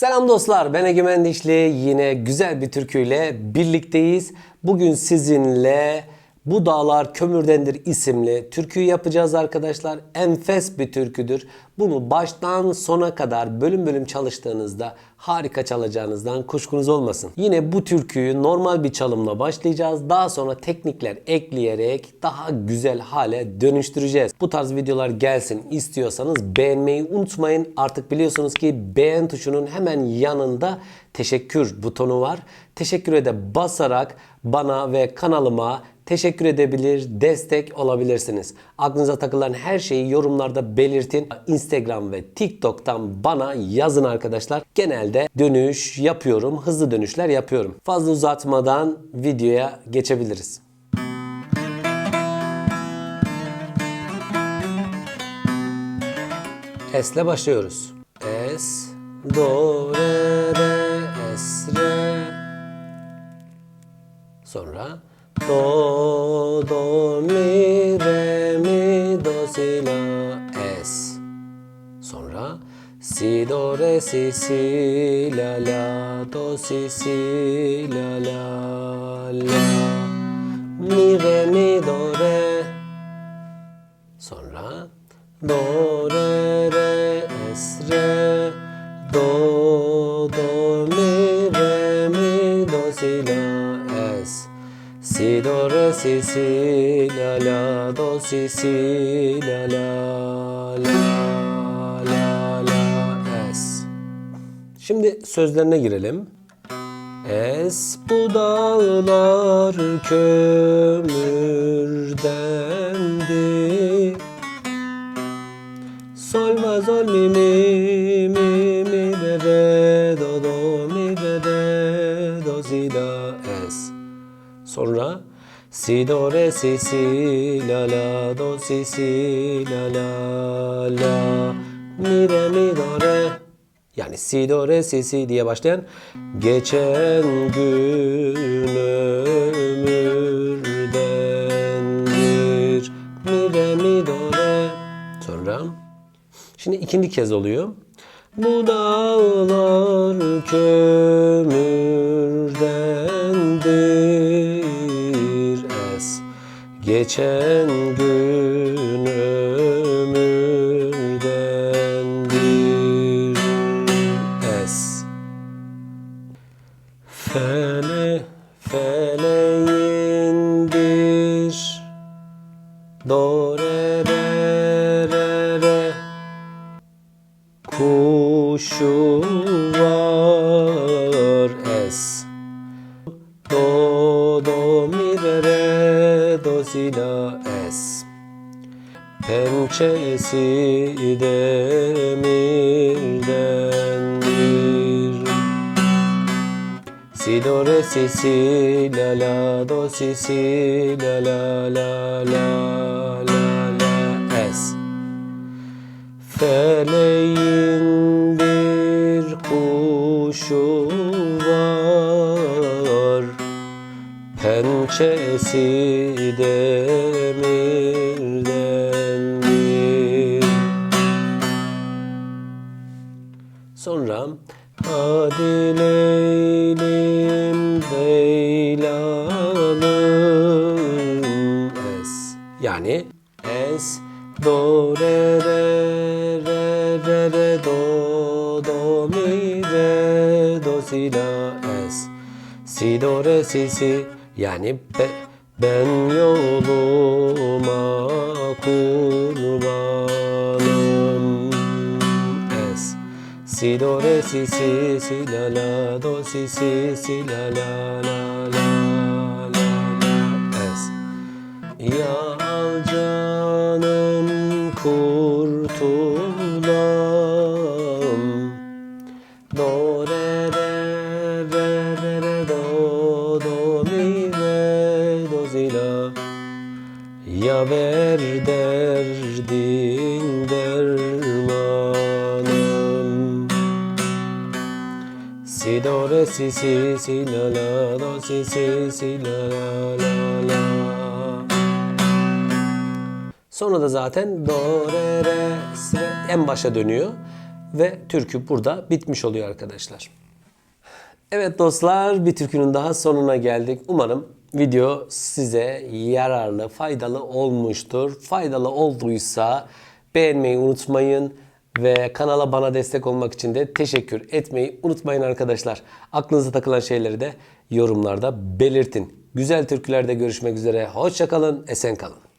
Selam dostlar, ben Egemen Dişli. Yine güzel bir türküyle birlikteyiz. Bugün sizinle Bu Dağlar Kömürdendir isimli türküyü yapacağız arkadaşlar. Enfes bir türküdür. Bunu baştan sona kadar bölüm bölüm çalıştığınızda harika çalacağınızdan kuşkunuz olmasın. Yine bu türküyü normal bir çalımla başlayacağız. Daha sonra teknikler ekleyerek daha güzel hale dönüştüreceğiz. Bu tarz videolar gelsin istiyorsanız beğenmeyi unutmayın. Artık biliyorsunuz ki beğen tuşunun hemen yanında teşekkür butonu var. Teşekküre de basarak bana ve kanalıma teşekkür edebilir, destek olabilirsiniz. Aklınıza takılan her şeyi yorumlarda belirtin. Instagram ve TikTok'tan bana yazın arkadaşlar. Genelde dönüş yapıyorum, hızlı dönüşler yapıyorum. Fazla uzatmadan videoya geçebiliriz. S'le başlıyoruz. S, do, re, Sonra do, do, mi, re, mi, do, si, la, es. Sonra si, do, re, si, si, la, la, do, si, si, la, la, la. Mi, re, mi, do, re. Sonra do re re es re do es. Si do re si si la la do si si la la la la la es. Şimdi sözlerine girelim. Es bu dağlar kömürdendi. Sol sol mi mi mi Si do re si si la la do si si la la la. Mi re mi do re. Yani si do re si si diye başlayan geçen gün ömürdendir. Mi re mi do re. Sonra şimdi ikinci kez oluyor. Bu dağlar kömürdendir geçen gün ömürdendir es. Fele feleğin bir do re re re. Re kuşu var re do si la es pençesi demirdendir si do re si si la la do si si la la la la la la es Feleğin Pençesi demirdendir Sonra Hadi Leylim Leylalım Es yani Es Do re re re re re do do mi re do si la es si do re si si yani be, ben yoluma kurbanım. Es si do re si si si la la do si si si la la la la la la es ya Si do re si si si la la do si si si la la la la Sonra da zaten do re re re en başa dönüyor. ve türkü burada bitmiş oluyor arkadaşlar. Evet dostlar bir türkünün daha sonuna geldik. Umarım video size yararlı, faydalı olmuştur. Faydalı olduysa beğenmeyi unutmayın ve kanala bana destek olmak için de teşekkür etmeyi unutmayın arkadaşlar. Aklınıza takılan şeyleri de yorumlarda belirtin. Güzel türkülerde görüşmek üzere. Hoşçakalın, esen kalın.